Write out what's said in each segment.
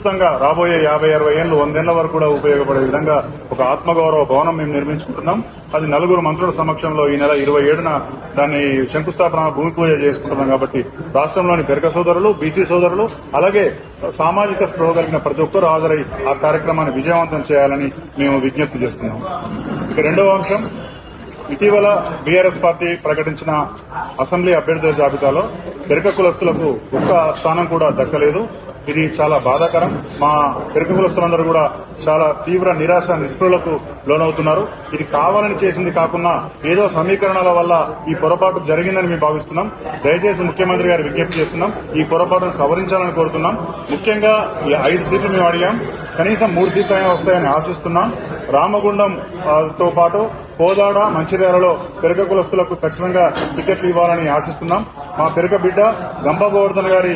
ఖచ్చితంగా రాబోయే యాభై అరవై ఏళ్ళు వందేళ్ళ వరకు కూడా ఉపయోగపడే విధంగా ఒక ఆత్మగౌరవ భవనం మేము నిర్మించుకుంటున్నాం. అది నలుగురు మంత్రుల సమక్షంలో ఈ నెల ఇరవై ఏడున దాన్ని శంకుస్థాపన భూమి పూజ చేసుకుంటున్నాం కాబట్టి రాష్ట్రంలోని పెరక సోదరులు బీసీ సోదరులు అలాగే సామాజిక స్పృహ కలిగిన ప్రతి ఒక్కరూ హాజరై ఆ కార్యక్రమాన్ని విజయవంతం చేయాలని మేము విజ్ఞప్తి చేస్తున్నాం. ఇక రెండవ అంశం ఇటీవల బీఆర్ఎస్ పార్టీ ప్రకటించిన అసెంబ్లీ అభ్యర్థుల జాబితాలో పెరక కులస్తులకు ఒక్క స్థానం కూడా దక్కలేదు. ఇది చాలా బాధాకరం. మా పెరక కులస్తులందరూ కూడా చాలా తీవ్ర నిరాశ నిస్పృహలకు లోనవుతున్నారు. ఇది కావాలని చేసింది కాకుండా ఏదో సమీకరణల వల్ల ఈ పొరపాటు జరిగిందని మేము భావిస్తున్నాం. దయచేసి ముఖ్యమంత్రి గారు విజ్ఞప్తి చేస్తున్నాం. ఈ పొరపాటును సవరించాలని కోరుతున్నాం. ముఖ్యంగా ఈ ఐదు సీట్లు మేము అడిగాం. కనీసం మూడు సీట్లు అయినా వస్తాయని ఆశిస్తున్నాం. రామగుండం తో పాటు కోదాడ మంచిర్యాలలో పెరగ కులస్తులకు తక్షణంగా టికెట్లు ఇవ్వాలని ఆశిస్తున్నాం. మా పెరక బిడ్డ గంప గోవర్ధన్ గారి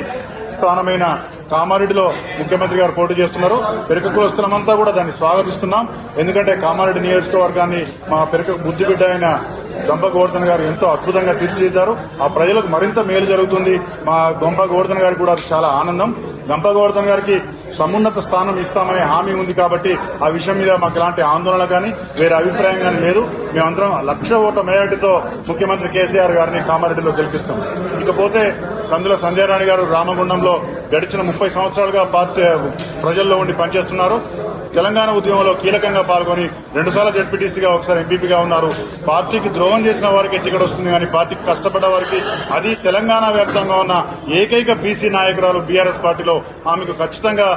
స్థానమైన కామారెడ్డిలో ముఖ్యమంత్రి గారు పోటీ చేస్తున్నారు. పెరక కులస్తులమంతా కూడా దాన్ని స్వాగతిస్తున్నాం. ఎందుకంటే కామారెడ్డి నియోజకవర్గాన్ని మా పెరక బుద్దిబిడ్డ అయిన గంప గోవర్ధన్ గారు ఎంతో అద్భుతంగా తీర్చిదిద్దారు. ఆ ప్రజలకు మరింత మేలు జరుగుతుంది. మా గంప గోవర్ధన్ గారికి కూడా చాలా ఆనందం. గంప గోవర్ధన్ గారికి సమున్నత స్థానం ఇస్తామనే హామీ ఉంది కాబట్టి ఆ విషయం మీద మాకు ఎలాంటి ఆందోళన కానీ వేరే అభిప్రాయం కానీ లేదు. మేమందరం లక్ష ఓట్ల మేరటితో ముఖ్యమంత్రి కేసీఆర్ గారిని కామారెడ్డిలో గెలిపిస్తాం. ఇకపోతే కందుల సంజయ్ రాణి గారు రామగుండంలో గడిచిన ముప్పై సంవత్సరాలుగా పార్టీ ప్రజల్లో ఉండి పనిచేస్తున్నారు. తెలంగాణ ఉద్యమంలో కీలకంగా పాల్గొని రెండుసార్లు జడ్పీటీసీగా ఒకసారి ఎంపీపీగా ఉన్నారు. పార్టీకి ద్రోహం చేసిన వారికి టికెట్ వస్తుంది కానీ పార్టీకి కష్టపడ్డ వారికి అది తెలంగాణ వ్యాప్తంగా ఉన్న ఏకైక బీసీ నాయకురాలు బీఆర్ఎస్ పార్టీలో ఆమెకు ఖచ్చితంగా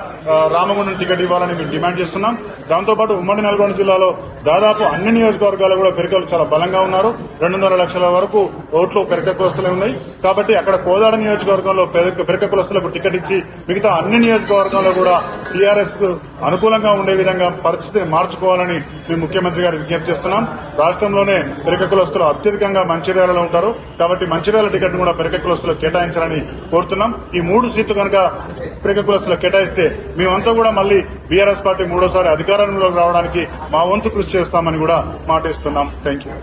రామగుండం టికెట్ ఇవ్వాలని మేము డిమాండ్ చేస్తున్నాం. దాంతోపాటు ఉమ్మడి నల్గొండ జిల్లాలో దాదాపు అన్ని నియోజకవర్గాలు కూడా పెరికలు చాలా బలంగా ఉన్నారు. రెండున్నర లక్షల వరకు ఓట్లు పెరక కులస్తులే ఉన్నాయి. కాబట్టి అక్కడ కోదాడ నియోజకవర్గంలో పెరక కులస్తులకు టికెట్ ఇచ్చి మిగతా అన్ని నియోజకవర్గంలో కూడా టీఆర్ఎస్ అనుకూలంగా అనుకూలంగా ఉండే విధంగా పరిస్థితిని మార్చుకోవాలని మేము ముఖ్యమంత్రి గారు విజ్ఞప్తి చేస్తున్నాం. రాష్ట్రంలోనే పెరక కులస్తులు అత్యధికంగా మంచిర్యాలలో ఉంటారు. కాబట్టి మంచిర్యాల టికెట్ కూడా పెరక కేటాయించాలని కోరుతున్నాం. ఈ మూడు సీట్లు కనుక పెరక కేటాయిస్తే మేమంతా కూడా మళ్ళీ బీఆర్ఎస్ పార్టీ మూడోసారి అధికారంలోకి రావడానికి మా వంతు కృషి చేస్తామని కూడా మాట ఇస్తున్నాం థ్యాంక్ యూ